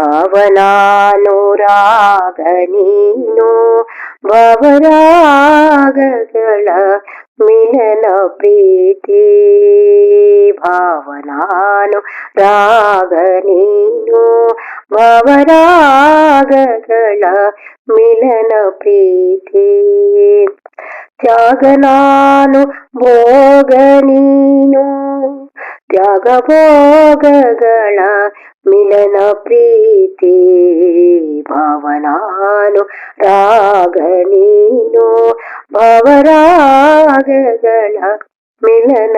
ಭಾವನಾನುರಾಗ ನೀನು ಭವರಾಗಗಳ ಮಿಲನ ಪ್ರೀತಿ ಭಾವನಾನು ರಾಗ ನೀನು ಭವರಾಗಗಳ ಮಿಲನ ಪ್ರೀತಿ ತ್ಯಾಗ ನಾನು ಭೋಗ ನೀನು ತ್ಯಾಗ ಭೋಗಗಳ ಮಿಲನ ಪ್ರೀತಿ, ಭಾವನಾನು ರಾಗ ನೀನು, ಭವರಾಗಗಳ ಮಿಲನ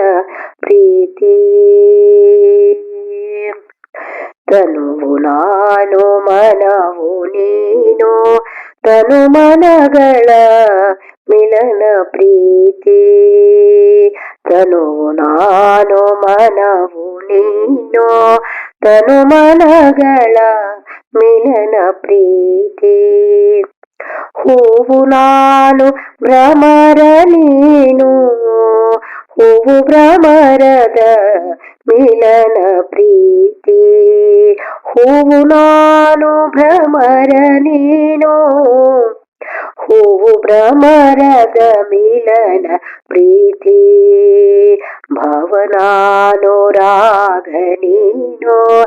ಪ್ರೀತಿ. ತನುವು ನಾನು ಮನವು ನೀನು, ತನು ಮನಗಳ ಮಿಲನ ಪ್ರೀತಿ. ತನುವು ನಾನು ಮನವು ನೀನು ತನು ಮನಗಳ ಮಿಲನ ಪ್ರೀತಿ. ಹೂವು ನಾನು ಭ್ರಮರ ನೀನು. ಹೂವು ಭ್ರಮರದ ಮಿಲನ ಪ್ರೀತಿ. ಹೂವು ನಾನು ಭ್ರಮರ ನೀನು. ಹೂವು ಭ್ರಮರದ ಮಿಲನ ಪ್ರೀತಿ. ಭವನಾನುರಾಗ ನೀನು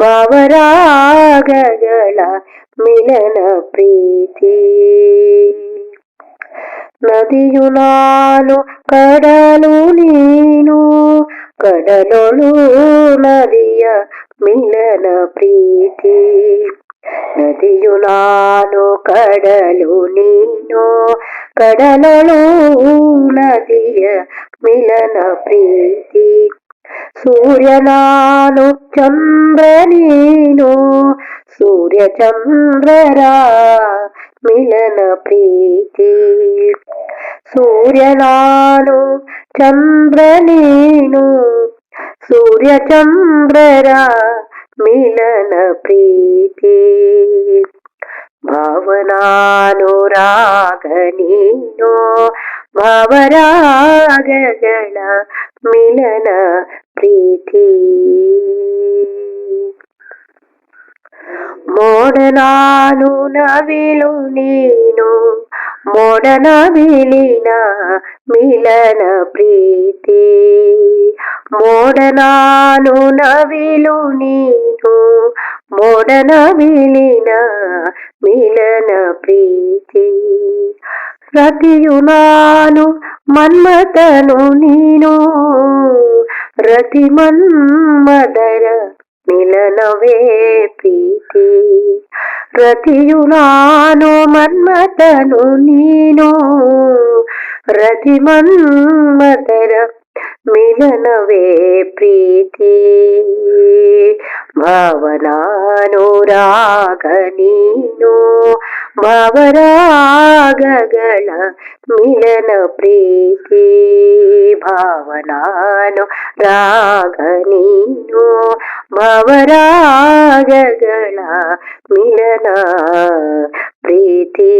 ಭಾವರಾಗಗಳ ಮಿಲನ ಪ್ರೀತಿ. ನದಿಯು ನಾನು ಕಡಲು ನೀನು, ಕಡಲೊಳು ನದಿಯ ಮಿಲನ ಪ್ರೀತಿ. ನದಿಯು ನಾನು ಕಡಲು ನೀನು ಕಡಲೊಳು ನದಿಯ ಮಿಲನ ಪ್ರೀತಿ ಸೂರ್ಯ ನಾನು ಚಂದ್ರ ನೀನು ಸೂರ್ಯ ಚಂದ್ರರ ಮಿಲನ ಪ್ರೀತಿ ಸೂರ್ಯ ನಾನು ಚಂದ್ರ ನೀನು ಸೂರ್ಯ ಚಂದ್ರರ ಮಿಲನ ಪ್ರೀತಿ. ಭಾವನಾನುರಾಗ ನೀನು ಭಾವರಾಗಗಳ ಮಿಲನ ಪ್ರೀತಿ. ಮೋಡನಾನು ನವಿಲು ನೀನು ಮೋಡ ನವಿಲಿನ ಮಿಲನ ಪ್ರೀತಿ. ಮೋಡ ನಾನು ನವಿಲು ನೀನು ಮೋಡ ನವಿಲಿನ ಮಿಲನ ಪ್ರೀತಿ ರತಿಯು ನಾನು ಮನ್ಮತನು ನೀನು ರತಿ ಮನ್ಮದರ ಮಿಲನವೇ ಪ್ರೀತಿ ರತಿಯು ನಾನು ಮನ್ಮತನು ನೀನು ರತಿ ಮನ್ಮದರ ಮಿಲನವೇ ಪ್ರೀತಿ. ಭಾವನಾನುರಾಗ ನೀನು ಭಾವರಾಗಗಳ ಮಿಲನ ಪ್ರೀತಿ. ಭಾವನಾನು ರಾಗ ನೀನು ಭಾವರಾಗಗಳ ಮಿಲನ ಪ್ರೀತಿ.